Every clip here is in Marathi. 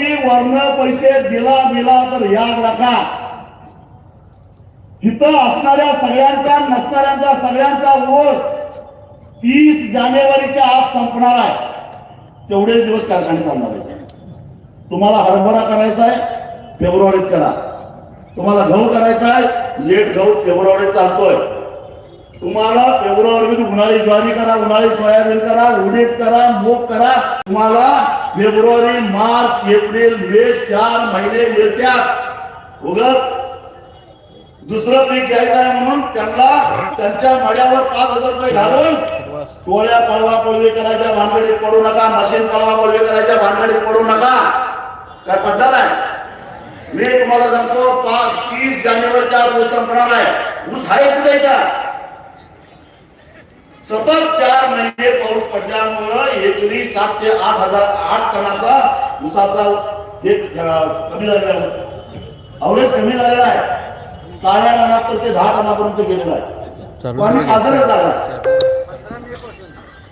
कोणी वर्ण पैसे दिला मिला तर याद राखा. इथं असणाऱ्या सगळ्यांचा नसणाऱ्यांचा सगळ्यांचा ओस तीस जानेवारीच्या आत संपणार आहे. तेवढेच दिवस कारखाने चालणार आहे. तुम्हाला हरभरा करायचा आहे फेब्रुवारीत करा. तुम्हाला गहू करायचा आहे लेट गहू फेब्रुवारीत चालतोय. तुम्हाला फेब्रुवारीमध्ये उन्हाळी ज्वारी करा उन्हाळी सोयाबीन करा उडीद करा मूग करा. तुम्हाला फेब्रुवारी मार्च एप्रिल मे चार महिने मिळत्यात. उगत दुसरं पीक घ्यायचं आहे म्हणून त्यांना त्यांच्या मड्यावर पाच हजार रुपये घालून टोळ्या पळवा पळवी करायच्या भानगडीत पडू नका मशीन पळवा पळवी करायच्या भानगडीत पडू नका. काय पडणार आहे? मी तुम्हाला सांगतो पाच तीस जानेवारीच्या ऊस संपणार आहे. ऊस आहे कुठे का सतत चार महिने पाऊस पडल्यामुळं एकरी सात ते आठ हजार आठ टनाचा ऊसाचा हे कमी झालेला आहे. अवरेज कमी झालेला आहे. काळ्या मनात तर ते दहा टनापर्यंत गेलेला आहे. पण बाजारात लागला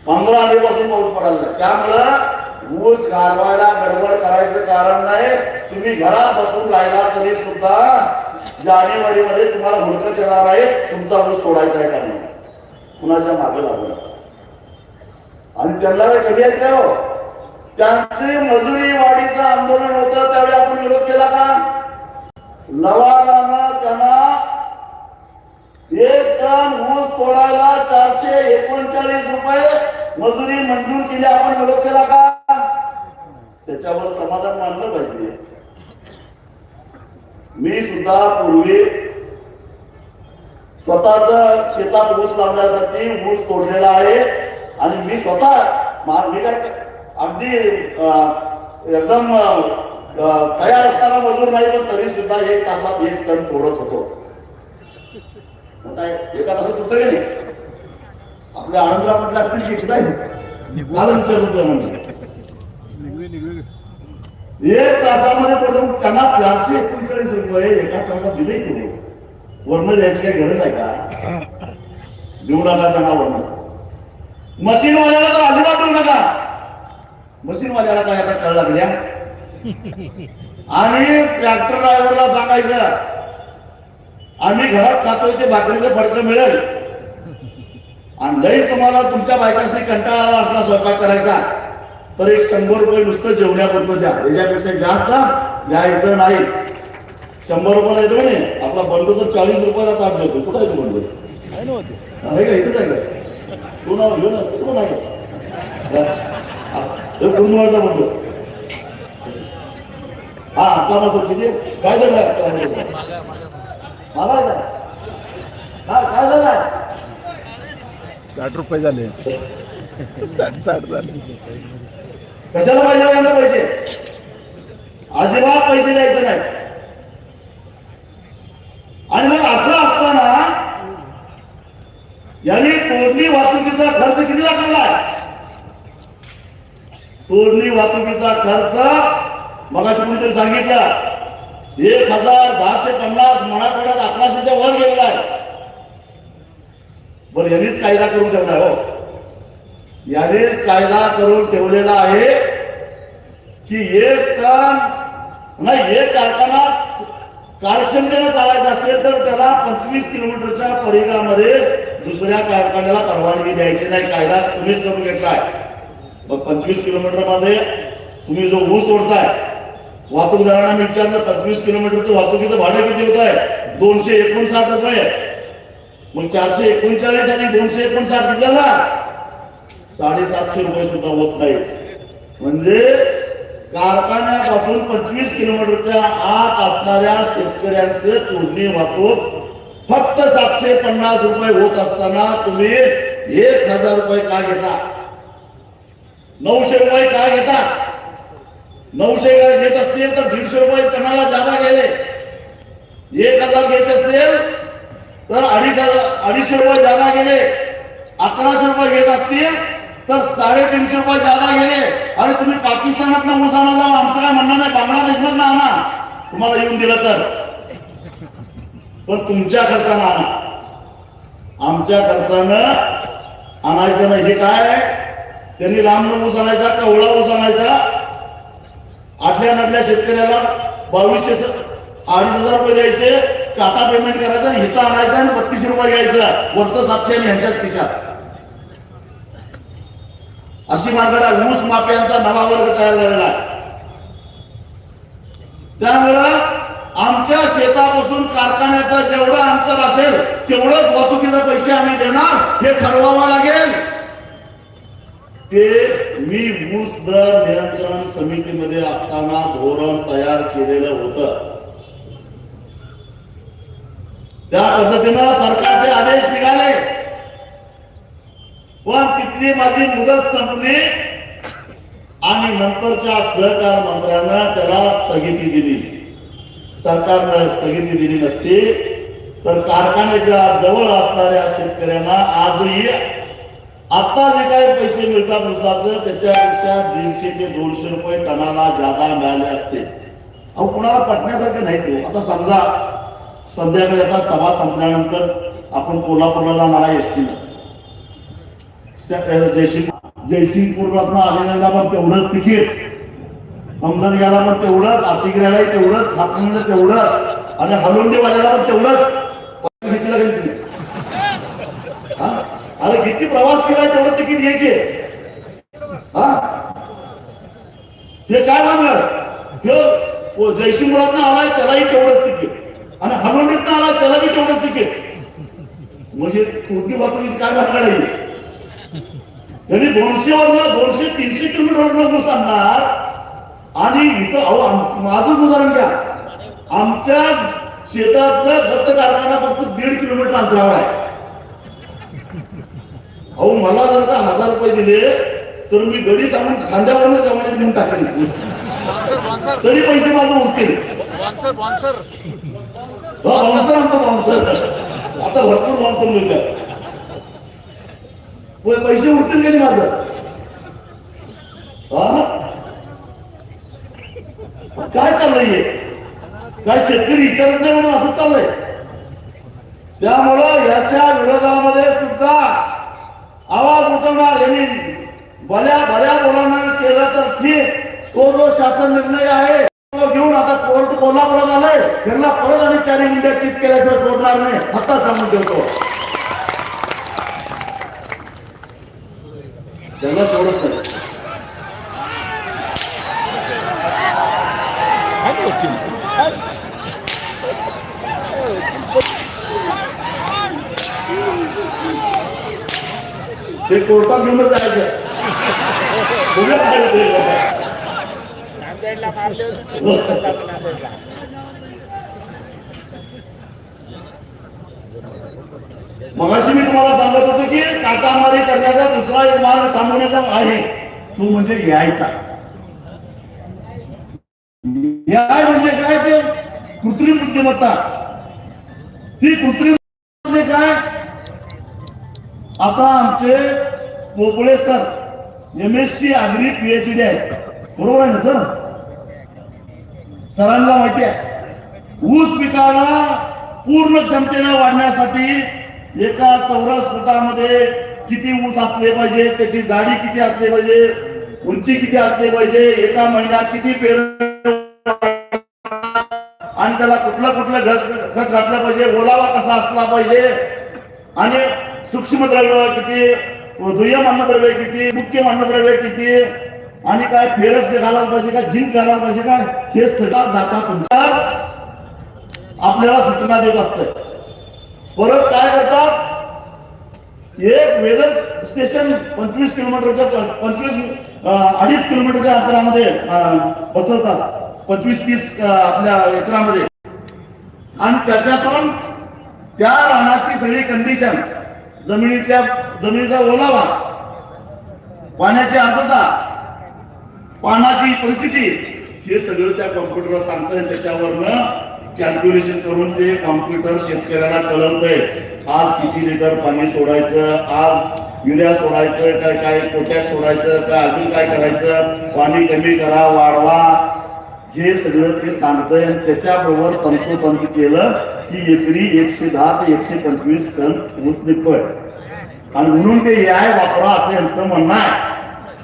पंधरा आधीपासून पाऊस पडायला. त्यामुळं ऊस घालवायला गडबड करायचं कारण नाही. तुम्ही घरात बसून राहिला तरी सुद्धा जानेवारी मध्ये तुम्हाला हुडकत येणार आहे तुमचा ऊस तोडायचा आहे कारण कुणाच्या मागे लागू नका. आणि त्यांना काय कमी आहेत का हो? त्यांचे मजुरी वाढीचं आंदोलन होतं त्यावेळी आपण विरोध केला का? लवादानं त्यांना एक टन ऊस तोडायला चारशे एकोणचाळीस रुपये मजुरी मंजूर केली आपण विरोध केला का? त्याच्यावर समाधान मानलं पाहिजे. मी सुद्धा पूर्वी स्वतःच शेतात ऊस लावण्यासाठी ऊस तोडलेला आहे. आणि मी स्वतः मी काय अगदी एकदम तयार असताना मजूर नाही पण तरी सुद्धा एक तासात एक टन तोडत होतो. मग काय एका तासात होतं की नाही? आपल्या आनंदला म्हटलं असतील की नाही कालच म्हणजे एक तासामध्ये पडून त्यांना चारशे एकोणचाळीस रुपये एका टनाला दिले की नाही? वर्ण द्यायची काही गरज आहे का? देऊ नका त्यांना वर्ण मशीनवाल्याला तर अजिबात देऊ नका. मशीनवाल्याला काय आता कळ लागल्या? आणि ट्रॅक्टर ड्रायव्हरला सांगायचं आम्ही घरात खातोय ते भाकरीचं फडकं मिळेल. आणि लई तुम्हाला तुमच्या बायकाशी कंटाळा आला असला स्वयंपाक करायचा तर एक शंभर रुपये नुसतं जेवण्याबद्दल द्या. याच्यापेक्षा जास्त द्यायचं नाही. शंभर रुपयाला येतो म्हणे. आपला बंडू तर चाळीस रुपयाला ताप देतो. कुठं आहे तो बंडू? आहे का? इथंच आहे का? तू नाव घेऊ ना तू नाही का? कुरुंदवाडचा बंडू. हा आता मग किती? काय झालं? मला का? हा काय झालं? साठ रुपये झाले. साठ साठ झाले. कशाला पाहिजे यांना पैसे? अजिबात पैसे द्यायचे नाही आणि मग असं असताना यांनी तोडणी वाहतुकीचा खर्च कितीला काढलाय तोडणी वाहतुकीचा खर्च मगाशी कुणीतरी सांगितला एक हजार दहाशे पन्नास मराठवाड्यात अकराशेच्या वर गेलेला आहे. बरं यांनीच कायदा करून ठेवला हो. यानेच कायदा करून ठेवलेला आहे की एक टन नाही एक कारखाना कार्यक्षमतेने चालायचा असेल तर त्याला पंचवीस किलोमीटरच्या परिघामध्ये दुसऱ्या कारखान्याला परवानगी द्यायची नाही कायदा तुम्हीच करून घेतलाय. मग पंचवीस किलोमीटरमध्ये तुम्ही जो ऊस तोडताय वाहतूकदारांना मी पंचवीस किलोमीटरचं वाहतुकीचं भाडं किती होत आहे दोनशे एकोणसाठ रुपये. मग चारशे एकोणचाळीस आणि दोनशे एकोणसाठ किती साडेसातशे रुपये सुद्धा होत नाही. म्हणजे कारखान्यापासून पंचवीस किलोमीटरच्या आत असणाऱ्या शेतकऱ्यांचे तोडणी वाहतूक फक्त सातशे पन्नास रुपये होत असताना तुम्ही एक हजार रुपये का घेता? नऊशे रुपये का घेता? नऊशे घेत असतील तर दीडशे रुपये टनाला जादा गेले. एक हजार घेत असतील तर अडीच हजार अडीचशे रुपये जादा गेले. अकराशे रुपये घेत असतील तर साडेतीनशे रुपये जादा गेले. आणि तुम्ही पाकिस्तानात ना उसाना जाऊ आमचं काय म्हणणं नाही? बांगलादेशमधनं ना आणा. तुम्हाला येऊन दिलं तर. पण तुमच्या खर्चानं आणा. आमच्या खर्चानं आणायचं नाही. हे काय त्यांनी लांब ऊस आणायचा कवळा ऊस आणायचा. आठल्या नाटल्या शेतकऱ्याला बावीसशे अडीच हजार रुपये द्यायचे. काटा पेमेंट करायचा हिता आणायचा आणि बत्तीस रुपये घ्यायचा. वरचं सातशे आणि ह्यांच्याच खिशात. अशी मागडा ऊस माफ्यांचा नवा वर्ग तयार झालेला आहे. त्यामुळं आमच्या शेतापासून कारखान्याचं जेवढं अंतर असेल तेवढंच वाहतुकीचे पैसे आम्ही देणार. हे ठरवावं लागेल. ते मी ऊस दर नियंत्रण समितीमध्ये असताना धोरण तयार केलेलं होतं. त्या पद्धतीनं सरकारचे आदेश निघाले. पण तिथली माझी मुदत संपली आणि नंतरच्या सहकार मंत्र्यांना त्याला स्थगिती दिली. सरकारनं स्थगिती दिली नसती. तर कारखान्याच्या जवळ असणाऱ्या शेतकऱ्यांना आजही आता जे काही पैसे मिळतात ऊसाचं त्याच्यापेक्षा दीडशे ते दोनशे रुपये टनाला जादा मिळाले असते. अहो कुणाला पटण्यासारखं नाही तो. आता समजा संध्याकाळी आता सभा संपल्यानंतर आपण कोल्हापूरला जाणार आहे एसटीनं जयसिंग जयसिंगपूरला आलेल्याला पण तेवढंच तिकीट समजून गेला पण तेवढंच आर्थिकऱ्यालाही तेवढंच हातून तेवढंच आणि हलुंडीवाल्याला पण तेवढंच. घेतलं तुम्ही? अरे किती प्रवास केला तेवढं तिकीट घे. की हा? हे काय मानलं जयसिंग मुळात आलाय त्यालाही तेवढंच तिकीट. आणि हलवंडीत आलाय त्यालाही तेवढंच तिकीट. म्हणजे कोणती वाहतुकीची काय मागणार आहे? त्यांनी दोनशे वरनं दोनशे तीनशे किलोमीटर वरनं सांगणार आणणार. आणि इथं अहो माझंच उदाहरण घ्या. आमच्या शेतातलं दत्त कारखाना फक्त दीड किलोमीटर अंतरावर आहे. अहो मला जर का हजार रुपये दिले तर मी गडी सांगून खांद्यावरूनच टाकेन. ऊस. तरी पैसे माझं उरतील. स्पॉन्सर स्पॉन्सर बाउन्सर आणतो बाउन्सर आता भरपूर बाउन्सर मिळतात. पैसे उरतील नाही माझं? हा? काय चाललंय काय शेतकरी विचारत नाही म्हणून असं चाललंय? त्यामुळं याच्या विरोधामध्ये सुद्धा आवाज उठवणार यांनी भल्या भल्या बोलानं केलं तर ठीक. तो जो शासन निर्णय आहे तो घेऊन आता कोर्ट कोल्हापुरात आलाय. त्यांना परत आणि चारी मुंड्या चित केल्याशिवाय सोडणार नाही. आता सांगून ठेवतो. त्यांना सोडत नाही. आहेत. ते कोर्टात घेऊनच जायचं मगाशी मी तुम्हाला सांगत होतो की काटामारी करण्याचा दुसरा एक मार्ग थांबवण्याचा आहे. तो म्हणजे यायचा. याय म्हणजे काय ते? कृत्रिम बुद्धिमत्ता. ती कृत्रिम म्हणजे काय? आता आमचे Popale sir M S C agri PhD आहेत. बरोबर आहे ना सर? सरांना माहिती आहे. ऊस पिकाला पूर्ण क्षमतेने वाढण्यासाठी एका चौरस फुटामध्ये किती ऊस असले पाहिजे त्याची जाडी किती असली पाहिजे उंची किती असली पाहिजे एका महिन्यात किती पेर त्याला कुठलं कुठलं घट खत घातलं पाहिजे ओलावा कसा असला पाहिजे? आणि सूक्ष्म द्रव्य किती दुय्यम अन्नद्रव्य किती मुख्य अन्नद्रव्य किती? आणि काय फेरस घालायला पाहिजे का झिंक घालायला पाहिजे का? हे सगळं डाटा तुमच्या आपल्याला सूचना देत असत परत काय करतात? एक वेदर स्टेशन पंचवीस किलोमीटरच्या पंचवीस अडीच किलोमीटरच्या अंतरामध्ये बसवतात. पंचवीस तीस आपल्या एकरामध्ये. आणि त्याच्यातून त्या रानाची सगळी कंडिशन जमिनीतल्या जमिनीचा ओलावा पाण्याची आर्द्रता पानाची परिस्थिती हे सगळं त्या कॉम्प्युटरला सांगतंय त्याच्यावरनं कॅल्क्युलेशन करून ते कॉम्प्युटर शेतकऱ्याला कळवतंय. आज किती लिटर पाणी सोडायचं आज युरिया सोडायचं काय काय पोटॅश सोडायचं काय अजून काय करायचं? पाणी कमी करा वाढवा. हे सगळं ते सांगतंय आणि त्याच्याबरोबर तंतोतंत केलं की एकरी एकशे दहा ते एकशे पंचवीस टन ऊस निघतोय. आणि म्हणून ते याय वापरा असं यांचं म्हणणं आहे.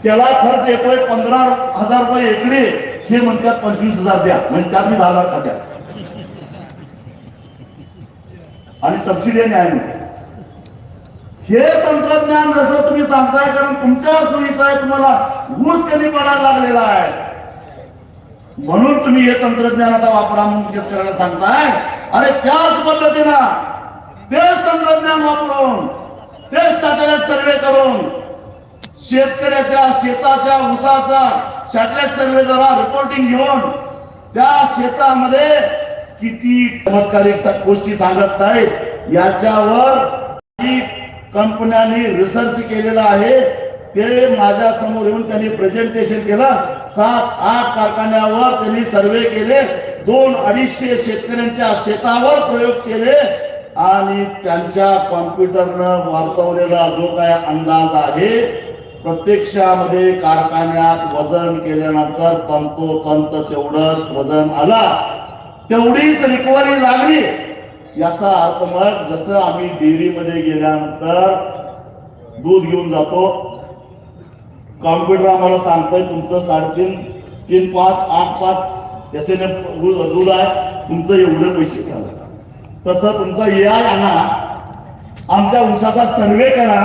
त्याला खर्च येतोय पंधरा हजार रुपये एकरी हे म्हणतात पंचवीस हजार द्या. म्हणजे त्यात मी दहा खात्या आणि सबसिडी न्याय आहे हे तंत्रज्ञान जसं तुम्ही सांगताय कारण तुमच्या सोयीचं आहे तुम्हाला ऊस कमी पडायला लागलेला आहे. म्हणून तुम्ही हे तंत्रज्ञानाचा वापरा म्हणून शेतकऱ्याला सांगताय. आणि त्याच पद्धतीनं तेच तंत्रज्ञान वापरून तेच सॅटेलाइट सर्वे करून शेतकऱ्याच्या शेताच्या ऊसाचा सॅटेलाइट सर्वेद्वारा रिपोर्टिंग घेऊन त्या शेतामध्ये किती चमत्कारिक गोष्टी सांगत नाहीत याच्यावर कंपन्यांनी रिसर्च केलेला आहे. ते माझ्यासमोर येऊन त्यांनी प्रेझेंटेशन केलं. सात आठ कारखान्यावर त्यांनी सर्वे केले. दोन अडीचशे शेतकऱ्यांच्या शेतावर प्रयोग केले. आणि त्यांच्या कॉम्प्युटरनं वर्तवलेला जो काय अंदाज आहे प्रत्यक्षामध्ये कारखान्यात वजन केल्यानंतर तंतोतंत तेवढंच वजन आला. तेवढीच रिकव्हरी लागली. याचा अर्थ मग जसं आम्ही डेअरीमध्ये गेल्यानंतर दूध घेऊन जातो कॉम्प्युटर आम्हाला सांगतंय तुमचं साडेतीन तीन पाच आठ पाच एस एन एफ रूल आहे. तुमचं एवढं पैसे झालं. तसं तुमचा ए आय आणा आमच्या ऊसाचा सर्वे करा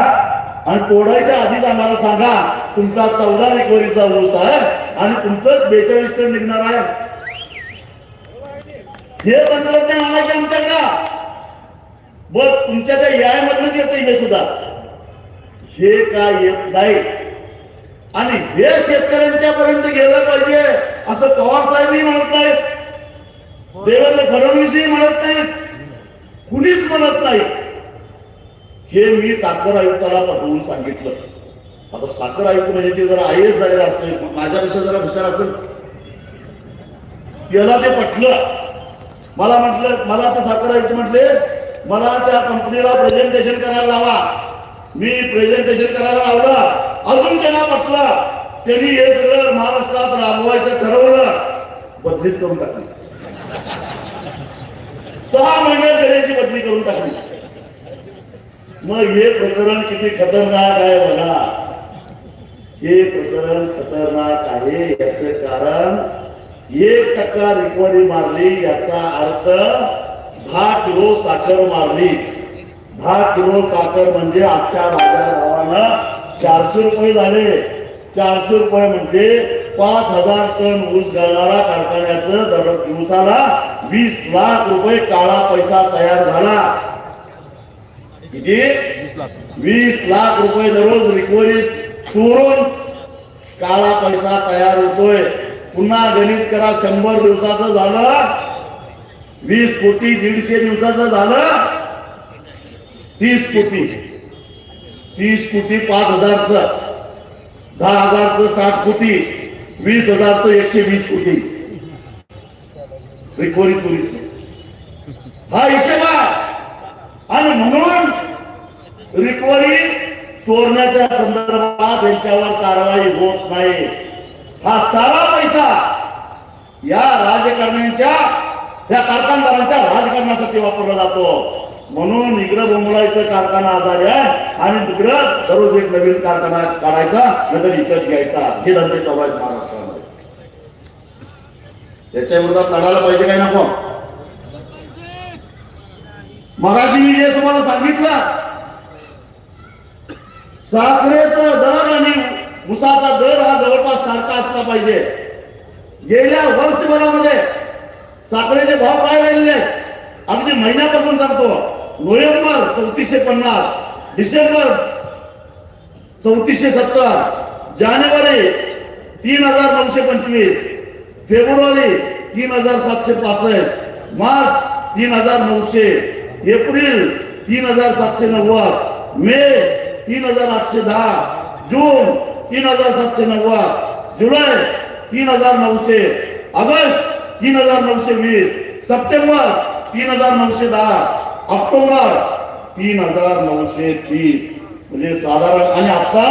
आणि तोडायच्या आधीच आम्हाला सांगा तुमचा चौदा रिकव्हरीचा ऊस आहे आणि तुमचं बेचाळीस टन निघणार आहे. हे तंत्रज्ञान आणायचे आमच्याकडे. बघ तुमच्या त्या याय मधूनच येते हे सुद्धा. हे काय येत नाही. आणि हे शेतकऱ्यांच्या पर्यंत गेलं पाहिजे असं पवार साहेबही म्हणत नाहीत. देवेंद्र फडणवीसही म्हणत नाहीत. कुणीच म्हणत नाही. हे मी साखर आयुक्ताला पटवून सांगितलं. आता साखर आयुक्त म्हणजे ते जरा आय एस झालेला असतो माझ्यापेक्षा जरा हुशार असेल. त्याला ते पटलं. मला म्हटलं मला आता साखर आयुक्त म्हटले मला त्या कंपनीला प्रेझेंटेशन करायला लावा. मी प्रेझेंटेशन करायला लावलं. अजून त्यांना म्हटलं त्यांनी हे सगळं महाराष्ट्रात राबवायचं ठरवलं. बदलीच करून टाकली. सहा महिन्यात त्याची बदली करून टाकली. मग हे प्रकरण किती खतरनाक आहे बघा. हे प्रकरण खतरनाक आहे याचे कारण एक टक्का रिकव्हरी मारली याचा अर्थ दहा किलो साखर मारली. दहा किलो साखर म्हणजे आजच्या बाजार भावानं चारशे रुपये झाले. चारशे रुपये म्हणजे पाच हजार टन ऊस घालणारा कारखान्याचं दर दिवसाला वीस लाख रुपये काळा पैसा तयार झाला. किती? वीस लाख. रुपये दररोज रिकव्हरी चोरून काळा पैसा तयार होतोय. पुन्हा गणित करा शंभर दिवसाचं झालं. वीस कोटी दीडशे दिवसाचं झालं. तीस कोटी. तीस कोटी पाच हजारचं दहा हजारचं साठ कोटी वीस हजारचं एकशे वीस कोटी. रिकवरी चोरी हा हिशेब आणि म्हणून रिकवरी चोरण्याच्या संदर्भात यांच्यावर कारवाई होत नाही. हा सारा पैसा या राजकारण्यांच्या या कारखानदारांच्या राजकारणासाठी वापरला जातो. म्हणून इकडं बोंबलायचं कारखाना आजारी आहे आणि तिकडं दररोज एक नवीन कारखाना काढायचा नंतर विकत घ्यायचा. हे धंदे चालू आहेत महाराष्ट्रामध्ये. याच्या विरोधात लढायला पाहिजे काय नको मगाशी मी जे तुम्हाला सांगितलं साखरेचा दर आणि उसाचा दर हा जवळपास सारखा असला पाहिजे. गेल्या वर्षभरामध्ये साखरेचे भाव काय राहिले अगदी महिन्यापासून सांगतो. नोव्हेंबर चौतीसशे पन्नास डिसेंबर चौतीसशे सत्तर जानेवारी तीन हजार नऊशे पंचवीस फेब्रुवारी तीन हजार सातशे पासष्ट मार्च तीन हजार नऊशे एप्रिल तीन हजार सातशे नव्वद मे तीन हजार आठशे दहा जून तीन हजार सातशे नव्वद जुलै तीन हजार नऊशे ऑगस्ट तीन हजार नऊशे वीस सप्टेंबर तीन हजार नऊशे दहा ऑक्टोबर तीन हजार नऊशे तीस. म्हणजे साधारण आणि आता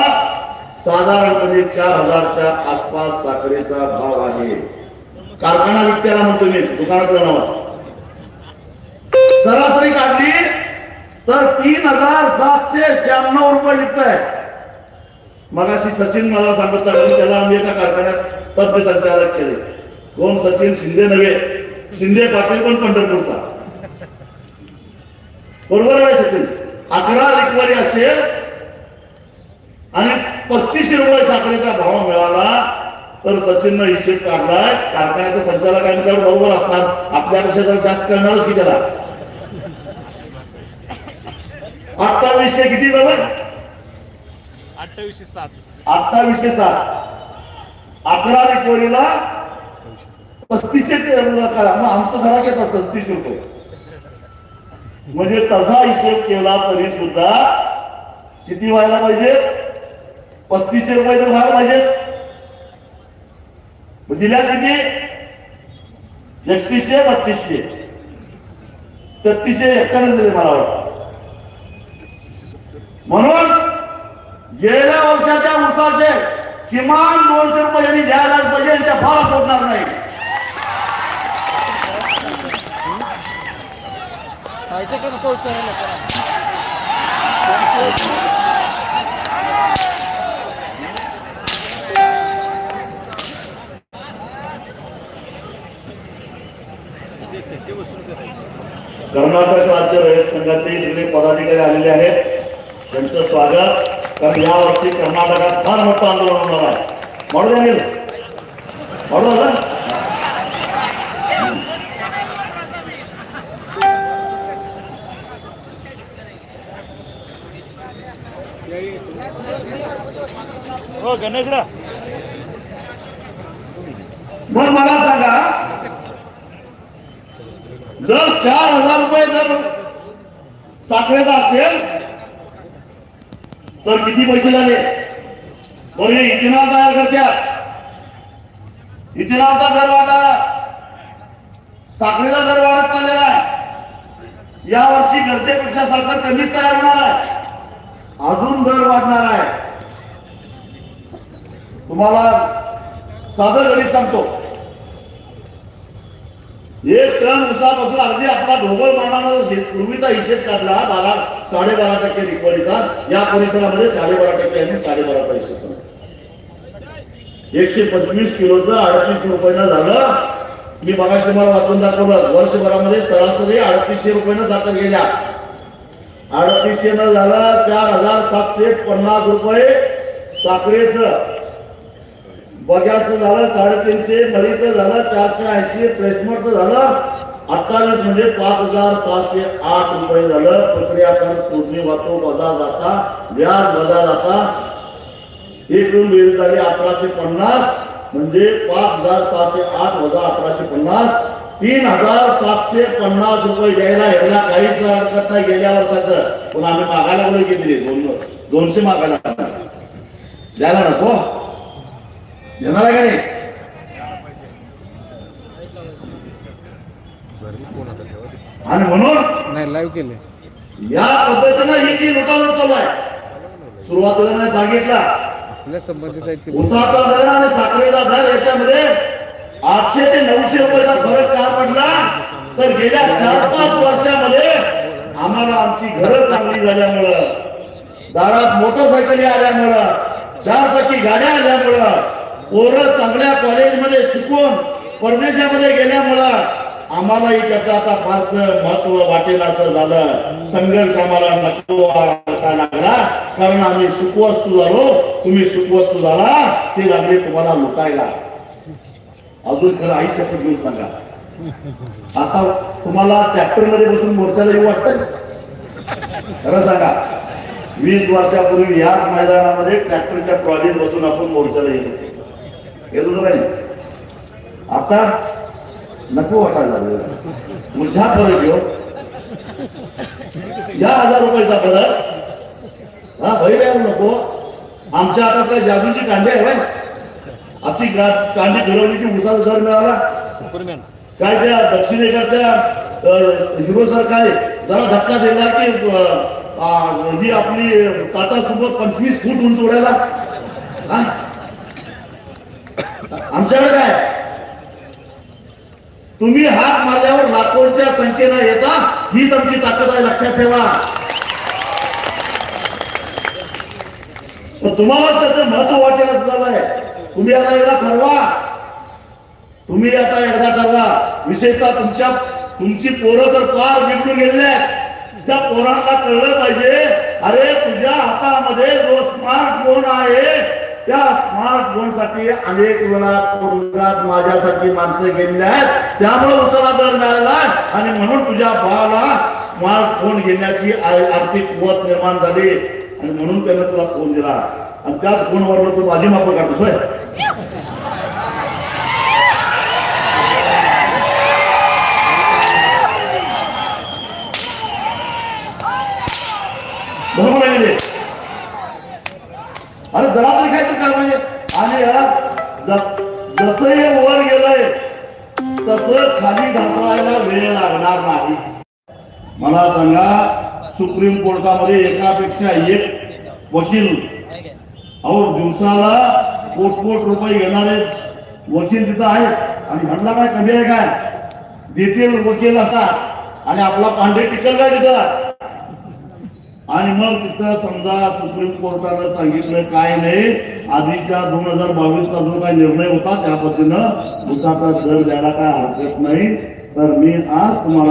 साधारणपणे म्हणजे चार हजारच्या आसपास साखरेचा भाव आहे. कारखाना विकत्याला म्हणतो मी दुकानातल्या नावात सरासरी काढली तर तीन हजार सातशे शहाण्णव रुपये विकत आहे मगाशी सचिन मला सांगत की त्याला आम्ही एका कारखान्यात तज्ञ संचालक केले. कोण सचिन शिंदे नव्हे शिंदे पाटील पण पंढरपूरचा. बरोबर आहे सचिन? अकरा रिकवरी असेल आणि पस्तीसशे रुपये साखरेचा भाव मिळाला तर सचिननं हिशेब काढलाय कारखान्याचा संचालक आहे त्यावर बरोबर असणार. आपल्यापेक्षा जर जास्त करणारच की त्याला? अठ्ठावीसशे किती झालं अठ्ठावीसशे सात. अठ्ठावीसशे सात. अकरा रिकवरीला पस्तीसशे ते मग आमचं घरा घेत सत्तीस रुपये. म्हणजे तसा हिशोब केला तरी सुद्धा किती व्हायला पाहिजे? पस्तीसशे रुपये तर व्हायला पाहिजे. दिल्या किती? एकतीसशे बत्तीसशे. तेहतीसशे एक्कावन्न दिले मला वाटत. म्हणून गेल्या वर्षाच्या उसाचे किमान दोनशे रुपये यांनी द्यायलाच पाहिजे यांच्या फार सोडणार नाही पाहिजे का नको विचारायला कर्नाटक राज्य रयत संघाचे सगळे पदाधिकारी आलेले आहेत. त्यांचं स्वागत. कारण या वर्षी कर्नाटकात फार मोठं आंदोलन होणार आहे. म्हणून म्हणून हो गणेशरा मग मला सांगा. जर चार हजार रुपये जर साखरेचा असेल तर किती पैसे झाले? बरं हे इथेनॉल तयार करत्यात इथेनॉलचा दर वाढला. साखरेचा दर वाढत चाललेला आहे. या वर्षी गरजेपेक्षा सरकार कमीच तयार होणार आहे. अजून दर वाढणार आहे. तुम्हाला साधं गणित सांगतो. एक टन उसापासून अगदी आपला ढोबळ मारणारा पूर्वीचा हिशेब काढला बारा साडेबारा टक्के रिकवरीचा. या परिसरामध्ये साडेबारा टक्के आणि साडेबाराचा हिशेब काढला. एकशे पंचवीस किलोचं अडतीस रुपयानं झालं. मी बघाशी तुम्हाला वाचून दाखवलं वर्षभरामध्ये सरासरी अडतीसशे रुपयानं साखर गेल्या. अडतीसशे न झालं चार हजार सातशे पन्नास रुपये. साखरेचं बग्याचं झालं साडेतीनशे. नळीचं झालं चारशे ऐंशी. प्लेसमेंटचं झालं अठ्ठावीस म्हणजे पाच हजार सहाशे आठ रुपये झालं. प्रक्रिया कर तोडणी वाहतूक वजा जाता व्याज वजा जाता. एकूण बेरीज झाली अठराशे पन्नास म्हणजे पाच हजार सहाशे आठ वजा अठराशे पन्नास. तीन हजार सातशे पन्नास रुपये द्यायला ह्याला काहीच हरकत नाही. गेल्या वर्षाचं. पण आम्ही मागायला बोलू किती दोन दोनशे मागायला द्यायला नको. देणार आहे का नाही? आणि म्हणून नाही लाईव्ह केले. या पद्धतीनं ही जी लुटालूट चालू आहे. सुरुवातीला मी सांगितलं. उसाचा दर आणि साखरेचा दर याच्यामध्ये आठशे ते नऊशे रुपयाचा फरक का पडला तर गेल्या चार पाच वर्षामध्ये आम्हाला आमची घरं चांगली झाल्यामुळं दारात मोटरसायकली आल्यामुळं चार चाकी गाड्या आल्यामुळं पोरं चांगल्या कॉलेजमध्ये शिकून परदेशामध्ये गेल्यामुळं आम्हालाही त्याचं आता फारसं महत्त्व वाटेल असं झालं. संघर्ष आम्हाला नको वाटायला लागला. कारण आम्ही सुखवस्तू झालो. तुम्ही सुखवस्तू झाला. ते लागले तुम्हाला लुटायला. अजून खरं आई शपथ घेऊन सांगा. आता तुम्हाला ट्रॅक्टरमध्ये बसून मोर्चाला येऊ वाटत खरं सांगा. वीस वर्षापूर्वी याच मैदानामध्ये ट्रॅक्टरच्या ट्रॉलीत बसून आपण मोर्चाला येतो येतो नाही आता नको वाटायला लागलं. ह्या फरक घेऊ हो. या हजार रुपयाचा फरक. हा भैर नको. आमच्या आता काय जादूची कांदे आहे अशी कांडी फिरवली की उसाचा दर मिळाला. काय त्या दक्षिणेकडच्या हिरो सरकारने जरा धक्का दिला की ही आपली टाटा सुपर पंचवीस फूट उंच उडायला? आमच्याकडे काय? तुम्ही हात मारल्यावर लाखोंच्या संख्येनं येता हीच आमची ताकद आहे लक्षात ठेवा. तुम्हाला त्याचं महत्त्व वाटेल असं झालंय. तुम्ही आता एकदा ठरवा. तुम्ही आता एकदा ठरवा. विशेषतः तुमच्या तुमची पोरं तर फार बिघडून गेले त्या पोरांना कळलं पाहिजे अरे तुझ्या हातामध्ये जो स्मार्टफोन आहे त्या स्मार्टफोनसाठी अनेक वेळा तुरुंगात माझ्यासाठी माणसं गेलेली आहेत. त्यामुळे उसाला दर मिळाला आणि म्हणून तुझ्या भावाला स्मार्टफोन घेण्याची आर्थिक कुवत निर्माण झाली. आणि म्हणून त्यानं तुला फोन दिला. आणि त्याच फोनवरनं तू माझी माफ करतोस होय? बरोबर आहे अरे जरा तरी काय तर काय म्हणजे. आणि जस- जसं हे वर गेलंय तसं खाली ढासळायला वेळ लागणार नाही. मला सांगा सुप्रीम कोर्टामध्ये एकापेक्षा एक वकील अहो दिवसाला कोट कोट रुपये घेणारे वकील तिथं आहेत. आणि ह्यांना काय कमी आहे काय? देतील वकील असा आणि आपला पांढरे टिकल काय तिथं? आणि मग तिथं समजा सुप्रीम कोर्टानं सांगितलं काय नाही आधीच्या दोन हजार बावीसचा जो काय निर्णय होता त्या पद्धतीनं उसाचा दर द्यायला काय हरकत नाही. तर मी आज तुम्हाला